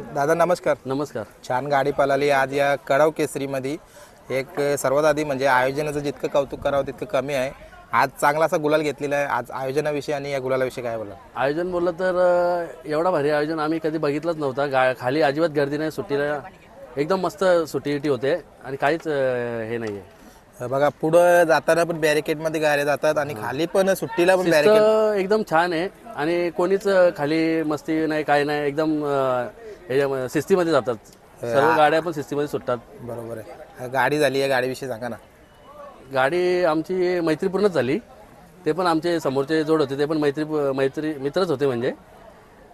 दादा नमस्कार. नमस्कार. छान गाडी पळाली आज या कडाव केसरीमध्ये. एक सर्वात आधी म्हणजे आयोजनाचं जितकं कौतुक करावं तितकं कमी आहे. आज चांगला असा गुलाल घेतलेला आहे. आज आयोजनाविषयी आणि या गुलालाविषयी काय बोला आयोजन बोललं तर एवढा भारी आयोजन आम्ही कधी बघितलंच नव्हतं. गा खाली अजिबात गर्दी नाही सुट्टीला एकदम मस्त सुट्टी होते. आणि काहीच हे नाही आहे बघा पुढं जाताना पण बॅरिकेडमध्ये गाड्या जातात आणि खाली पण सुट्टीला पण बॅरिकेड एकदम छान आहे. आणि कोणीच खाली मस्ती नाही काय नाही. एकदम अं, ह्याच्यामध्ये शिस्तीमध्ये जातात सर्व गाड्या पण शिस्तीमध्ये सुटतात. बरोबर आहे. गाडी झाली आहे गाडीविषयी सांगा ना. गाडी आमची मैत्रीपूर्णच झाली. ते पण आमचे समोरचे जोड होते ते पण मैत्री मैत्री मित्रच होते म्हणजे.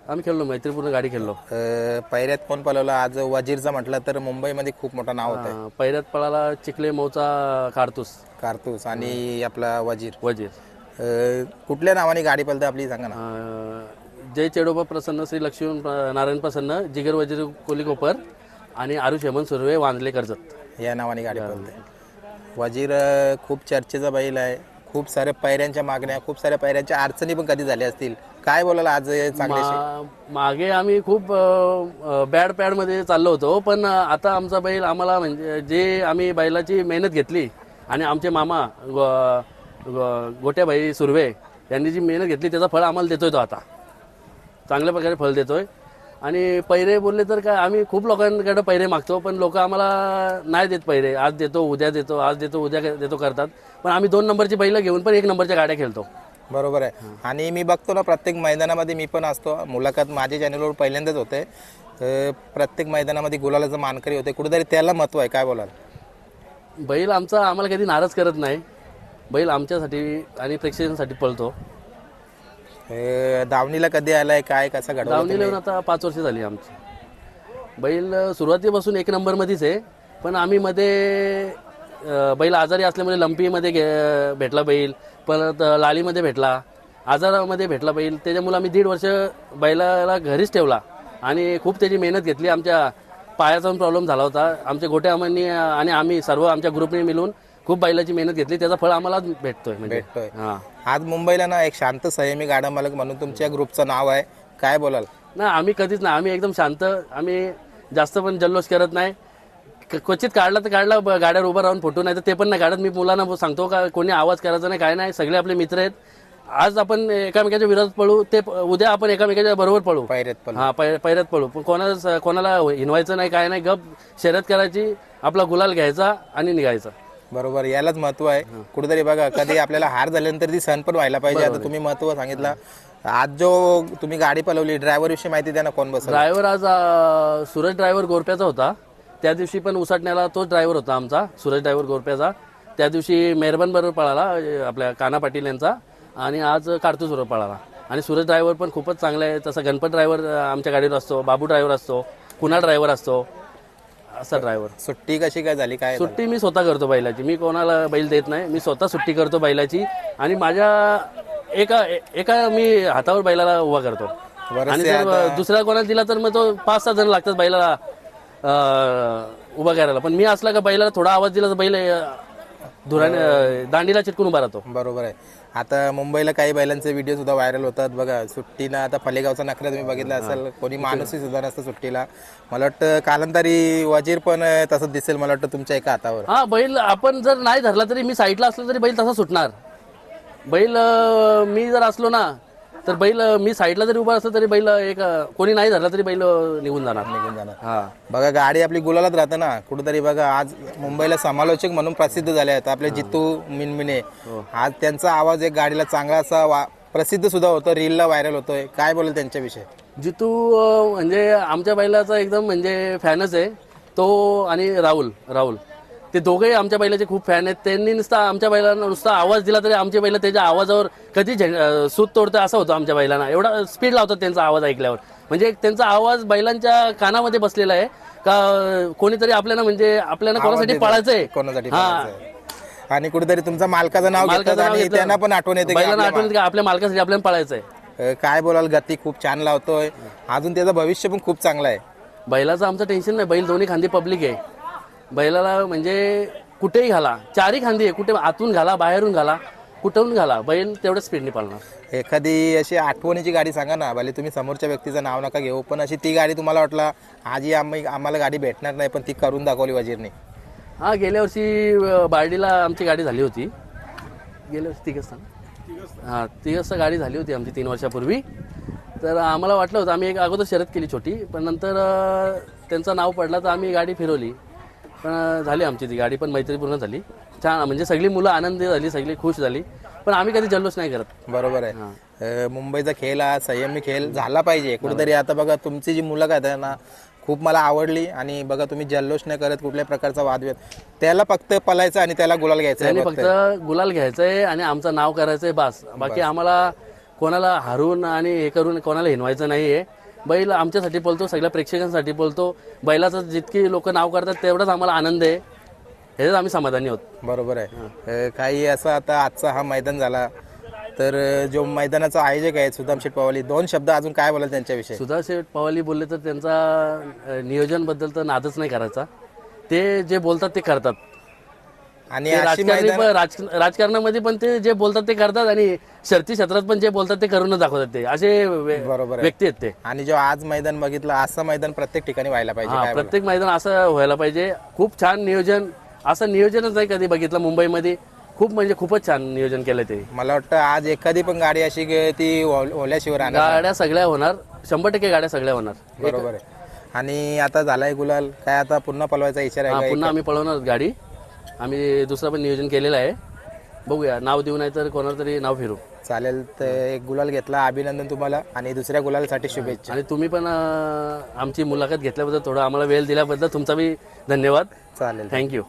आम्ही खेळलो मैत्रीपूर्ण गाडी खेळलो. अं, पैऱ्यात कोण पळवलं? आज वजीरचा म्हटलं तर मुंबईमध्ये खूप मोठं नाव होतं अं, पहिल्यात पळाला चिखले मौचा कारतूस. कारतूस आणि आपला वजीर. वजीर. कुठल्या नावाने गाडी पळते आपली सांगा ना. जय चेडोबा प्रसन्न श्री लक्ष्मण प्र- नारायण प्रसन्न जिगर वजीर कोली कोपर आणि आरुष हेमंत सुर्वे वांजले कर्जत. या नावाने गाडी पळते. वजीर खूप चर्चेचा बैल आहे. खूप साऱ्या पैऱ्यांच्या मागण्या खूप साऱ्या पैऱ्यांच्या अडचणी पण कधी झाल्या असतील? काय बोलाल आज चांगले मागे आम्ही खूप बॅड पॅडमध्ये चाललो होतो पण आता आमचा बैल आम्हाला म्हणजे जे आम्ही बैलाची मेहनत घेतली आणि आमचे मामा गो- गो- गोट्याबाई सुर्वे यांनी जी मेहनत घेतली त्याचं फळ आम्हाला देतोय तो आता. चांगल्या प्रकारे फळ देतोय. आणि पैरे बोलले तर काय आम्ही खूप लोकांकडे पैरे मागतो पण लोक आम्हाला नाही देत पैरे. आज देतो उद्या देतो आज देतो उद्या देतो करतात. पण आम्ही दोन नंबरची बैलं घेऊन पण एक नंबरच्या गाड्या खेळतो. बरोबर आहे. आणि मी बघतो ना प्रत्येक मैदानामध्ये मी पण असतो. मुलाखत माझ्या चॅनलवर पहिल्यांदाच होते. प्रत्येक मैदानामध्ये गुलालाचं मानकरी होते. कुठेतरी त्याला महत्त्व आहे. काय बोलाल? बैल आमचा आम्हाला कधी नाराज करत नाही. बैल आमच्यासाठी आणि प्रेक्षकांसाठी पळतो. अं, दावणीला कधी आलाय काय कसा घडवलं दावणी येऊन आता पाच वर्ष झाली आमची. बैल सुरुवातीपासून एक नंबरमध्येच आहे पण आम्ही मध्ये अं, बैल आजारी असल्यामुळे लंपीमध्ये घे भेटला बैल परत लालीमध्ये भेटला आजारामध्ये भेटला बैल. त्याच्यामुळे आम्ही दीड वर्ष बैलाला घरीच ठेवला आणि खूप त्याची मेहनत घेतली. आमच्या पायाचा पण प्रॉब्लेम झाला होता. आमच्या गोट्या आणि आम्ही सर्व आमच्या ग्रुपने मिळून खूप बैलाची मेहनत घेतली त्याचा फळ आम्हाला भेटतोय म्हणजे. भेटतोय. हां. आज मुंबईला ना एक शांत संयमी गाडा मालक म्हणून तुमच्या ग्रुपचं नाव आहे. काय बोलाल? नाही आम्ही कधीच नाही आम्ही एकदम शांत आम्ही जास्त पण जल्लोष करत नाही. क- क्वचित काढला तर काढला ब- गाड्यावर उभं राहून फोटो नाही तर ते पण नाही काढत. मी मुलांना सांगतो का कोणी आवाज करायचा नाही काय नाही सगळे आपले मित्र आहेत. आज आपण एकामेकाच्या विरोधात पळू ते प- उद्या आपण एकामेकाच्या बरोबर पळू. पैऱ्यात पण हा पै पैऱ्यात पळू. पण कोणाला कोणाला हिनवायचं नाही काय नाही गप शर्यत करायची आपला गुलाल घ्यायचा आणि निघायचा. बरोबर यालाच महत्त्व आहे. कुठेतरी बघा कधी आपल्याला हार झाल्यानंतर ती सण पण व्हायला पाहिजे. आता तुम्ही महत्त्व सांगितलं. आज जो तुम्ही गाडी पळवली ड्रायव्हर विषयी माहिती द्या ना कोण बस ड्रायव्हर आज अं, सूरज ड्रायव्हर गोरप्याचा होता. त्या दिवशी पण उसाटण्याला तोच ड्रायव्हर होता आमचा सूरज ड्रायव्हर गोरप्याचा. त्या दिवशी मेहरबान बरोबर पळाला अं, आपल्या काना पाटील यांचा. आणि आज कारतूस बरोबर पळाला. आणि सूरज ड्रायव्हर पण खूपच चांगला आहे. तसा गणपत ड्रायव्हर आमच्या गाडीवर असतो बाबू ड्रायव्हर असतो कुणा ड्रायव्हर असतो. असा ड्रायव्हर सुट्टी कशी काय झाली? काय सुट्टी मी स्वतः करतो बैलाची. मी कोणाला बैल देत नाही. मी स्वतः सुट्टी करतो बैलाची. आणि माझ्या एका एका मी हातावर बैलाला उभा करतो. आणि जर दुसऱ्या कोणाला दिला तर मग तो पाच सहा जण लागतात बैलाला अं, उभा करायला. पण मी असला का बैलाला थोडा आवाज दिला तर बैल अं, धुराने अं, दांडीला चिटकून उभा राहतो. बरोबर आहे. आता मुंबईला काही बैलांचे व्हिडिओ सुद्धा व्हायरल होतात. बघा सुट्टीला आता फलेगावचा नखरा तुम्ही बघितला असेल कोणी माणूसही सुद्धा नसतं सुट्टीला. मला वाटतं कालांतरी वजीर पण तसंच दिसेल मला वाटतं तुमच्या एका हातावर. हा बैल आपण जर नाही धरला तरी मी साईडला असलो तरी बैल तसा सुटणार. बैल मी जर असलो ना तर बैल मी साईडला जरी उभा असलो तरी बैल एक कोणी नाही धरला तरी बैल निघून जाणार. निघून जाणार. हा. बघा गाडी आपली गुलालात राहते ना. कुठेतरी बघा आज मुंबईला समालोचक म्हणून प्रसिद्ध झाले आहेत आपले जितू मिनमिने. आज त्यांचा आवाज एक गाडीला चांगला असा वा प्रसिद्ध सुद्धा होतो रीलला व्हायरल होतोय. काय बोलेल त्यांच्याविषयी? जितू अं, म्हणजे आमच्या बैलाचा एकदम म्हणजे फॅनच आहे. तो आणि राहुल राहुल. ते दोघेही आमच्या बैलाचे खूप फॅन आहेत. त्यांनी नुसता आमच्या बैलांना नुसता आवाज दिला तरी आमचे बैल त्याच्या आवाजावर कधी सूत तोडतं असं होतं आमच्या बैलांना. एवढा स्पीड लावतात त्यांचा आवाज ऐकल्यावर. म्हणजे त्यांचा आवाज बैलांच्या कानामध्ये बसलेला आहे. का कोणीतरी आपल्याला म्हणजे आपल्याला कोणासाठी पळायचंय? कोणासाठी हा. आणि कुठेतरी तुमचं मालकाचं नाव घेतात आणि. त्यांना पण आठवण येते बैलांना आपल्या आठवण येते आपल्या मालकासाठी आपल्याला पळायचंय. काय बोलाल गती खूप छान लावतोय. अजून त्याचं भविष्य पण खूप चांगलं आहे. बैलाचं आमचं टेन्शन नाही. बैल दोन्ही खांदी पब्लिक आहे. बैलाला म्हणजे कुठेही घाला. चारही खांदी आहे. कुठे आतून घाला बाहेरून घाला कुठून घाला बैल तेवढ्या स्पीडने पाळणार. एखादी अशी आठवणीची गाडी सांगा ना भले तुम्ही समोरच्या व्यक्तीचं नाव नका घेऊ पण अशी ती गाडी तुम्हाला वाटला आजही आम्ही आम्हाला गाडी भेटणार नाही पण ती करून दाखवली वजीरने. हा गेल्या वर्षी बार्डीला आमची गाडी झाली होती. गेल्या वर्षी तिघ हां तिघ गाडी झाली होती आमची तीन वर्षापूर्वी. तर आम्हाला वाटलं होतं आम्ही एक अगोदर शर्यत केली छोटी पण नंतर त्यांचं नाव पडलं तर आम्ही गाडी फिरवली. पण झाली आमची ती गाडी पण मैत्रीपूर्ण झाली. छान म्हणजे सगळी मुलं आनंदी झाली सगळी खुश झाली. पण आम्ही कधी जल्लोष नाही करत. बरोबर आहे. अं, मुंबईचा खेळ हा संयमी खेळ झाला पाहिजे. कुठेतरी आता बघा तुमची जी मुलाखत आहे ना खूप मला आवडली. आणि बघा तुम्ही जल्लोष नाही करत कुठल्याही प्रकारचा वादविवाद त्याला फक्त पलायचं आणि त्याला गुलाल घ्यायचा त्यांनी फक्त. गुलाल घ्यायचंय आणि आमचं नाव करायचंय बास. बाकी आम्हाला कोणाला हारून आणि हे करून कोणाला हिनवायचं नाहीये. बैल आमच्यासाठी बोलतो सगळ्या प्रेक्षकांसाठी बोलतो. बैलाचं जितकी लोक नाव करतात तेवढाच आम्हाला आनंद आहे. ह्याच्यात आम्ही समाधानी आहोत. बरोबर आहे. अं, काही असं आता आजचा हा मैदान झाला तर अं, जो मैदानाचा आयोजक आहे सुदाम शेठ पवाली दोन शब्द अजून काय बोलाल त्यांच्याविषयी? सुधा शेठ पवाली बोलले तर त्यांचा अं, नियोजनबद्दल तर नादच नाही करायचा. ते जे बोलतात ते करतात. आणि ते अशी राजकारणी मैदान पण राज- राजकारणामध्ये पण ते जे बोलतात ते करतात आणि शर्ती क्षेत्रात पण जे बोलतात ते करूनच दाखवतात ते. असे वे- बरोबर आहे. व्यक्ती आहेत ते. आणि जो आज मैदान बघितलं असं मैदान प्रत्येक ठिकाणी व्हायला पाहिजे हा काय? प्रत्येक मैदान असं व्हायला पाहिजे. खूप छान नियोजन असं नियोजनच नाही कधी बघितलं मुंबईमध्ये. खूप म्हणजे खूपच छान नियोजन केलं ते. मला वाटतं आज एखादी पण गाडी अशी गे- ती ओल- ओल्याशिवाय राहणार गाड्या सगळ्या होणार. शंभर टक्के गाड्या सगळ्या होणार. बरोबर आहे. आणि आता झालाय गुलाल. काय आता पुन्हा पलवायचा इशारा हा आहे का? पुन्हा आम्ही पळवणार गाडी. आम्ही दुसरं पण नियोजन केलेलं आहे. बघूया नाव देऊ नाही तर कोणाला तरी नाव फिरू चालेल तर एक गुलाल घेतला अभिनंदन तुम्हाला आणि दुसऱ्या गुलालसाठी शुभेच्छा. आणि तुम्ही पण अं, आमची मुलाखत घेतल्याबद्दल थोडं आम्हाला वेळ दिल्याबद्दल तुमचा बी धन्यवाद. चालेल. थँक्यू